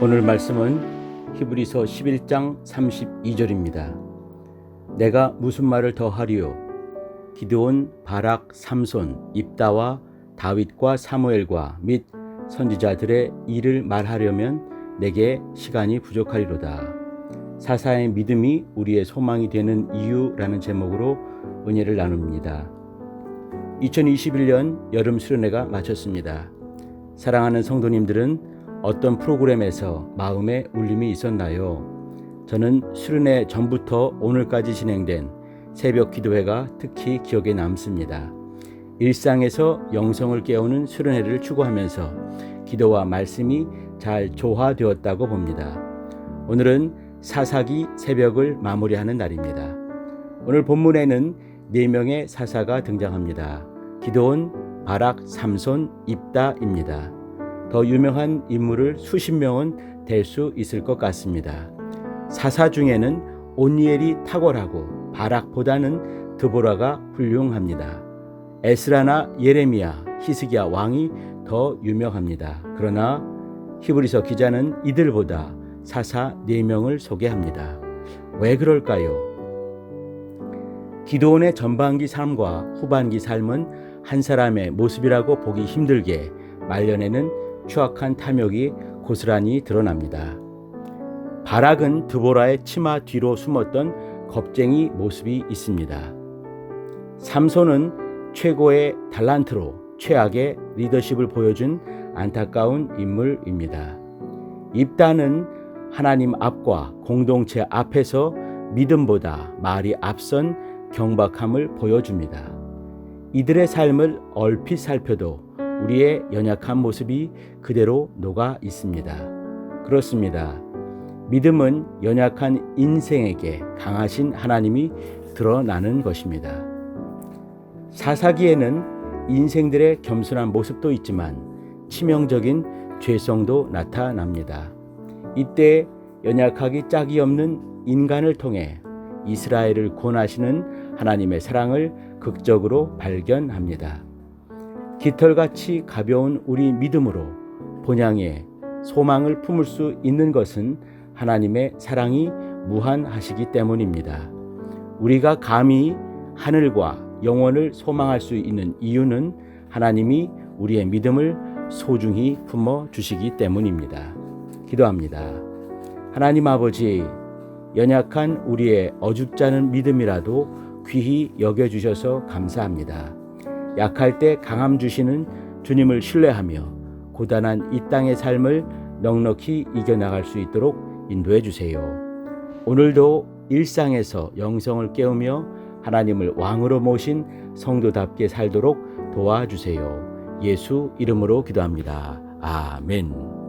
오늘 말씀은 히브리서 11장 32절입니다. 내가 무슨 말을 더 하리요? 기드온, 바락, 삼손, 입다와 다윗과 사무엘과 및 선지자들의 일을 말하려면 내게 시간이 부족하리로다. 사사의 믿음이 우리의 소망이 되는 이유라는 제목으로 은혜를 나눕니다. 2021년 여름 수련회가 마쳤습니다. 사랑하는 성도님들은 어떤 프로그램에서 마음에 울림이 있었나요? 저는 수련회 전부터 오늘까지 진행된 새벽 기도회가 특히 기억에 남습니다. 일상에서 영성을 깨우는 수련회를 추구하면서 기도와 말씀이 잘 조화되었다고 봅니다. 오늘은 사사기 새벽을 마무리하는 날입니다. 오늘 본문에는 네 명의 사사가 등장합니다. 기도원, 바락, 삼손, 입다입니다. 더 유명한 인물을 수십 명은 될 수 있을 것 같습니다. 사사 중에는 온니엘이 탁월하고 바락보다는 드보라가 훌륭합니다. 에스라나 예레미야, 히스기야 왕이 더 유명합니다. 그러나 히브리서 기자는 이들보다 사사 4명을 소개합니다. 왜 그럴까요? 기도원의 전반기 삶과 후반기 삶은 한 사람의 모습이라고 보기 힘들게 말년에는 추악한 탐욕이 고스란히 드러납니다. 바락은 드보라의 치마 뒤로 숨었던 겁쟁이 모습이 있습니다. 삼손은 최고의 달란트로 최악의 리더십을 보여준 안타까운 인물입니다. 입다는 하나님 앞과 공동체 앞에서 믿음보다 말이 앞선 경박함을 보여줍니다. 이들의 삶을 얼핏 살펴도 우리의 연약한 모습이 그대로 녹아 있습니다. 그렇습니다. 믿음은 연약한 인생에게 강하신 하나님이 드러나는 것입니다. 사사기에는 인생들의 겸손한 모습도 있지만 치명적인 죄성도 나타납니다. 이때 연약하기 짝이 없는 인간을 통해 이스라엘을 권하시는 하나님의 사랑을 극적으로 발견합니다. 깃털같이 가벼운 우리 믿음으로 본향에 소망을 품을 수 있는 것은 하나님의 사랑이 무한하시기 때문입니다. 우리가 감히 하늘과 영원을 소망할 수 있는 이유는 하나님이 우리의 믿음을 소중히 품어 주시기 때문입니다. 기도합니다. 하나님 아버지, 연약한 우리의 어줍잖은 믿음이라도 귀히 여겨주셔서 감사합니다. 약할 때 강함 주시는 주님을 신뢰하며 고단한 이 땅의 삶을 넉넉히 이겨나갈 수 있도록 인도해 주세요. 오늘도 일상에서 영성을 깨우며 하나님을 왕으로 모신 성도답게 살도록 도와주세요. 예수 이름으로 기도합니다. 아멘.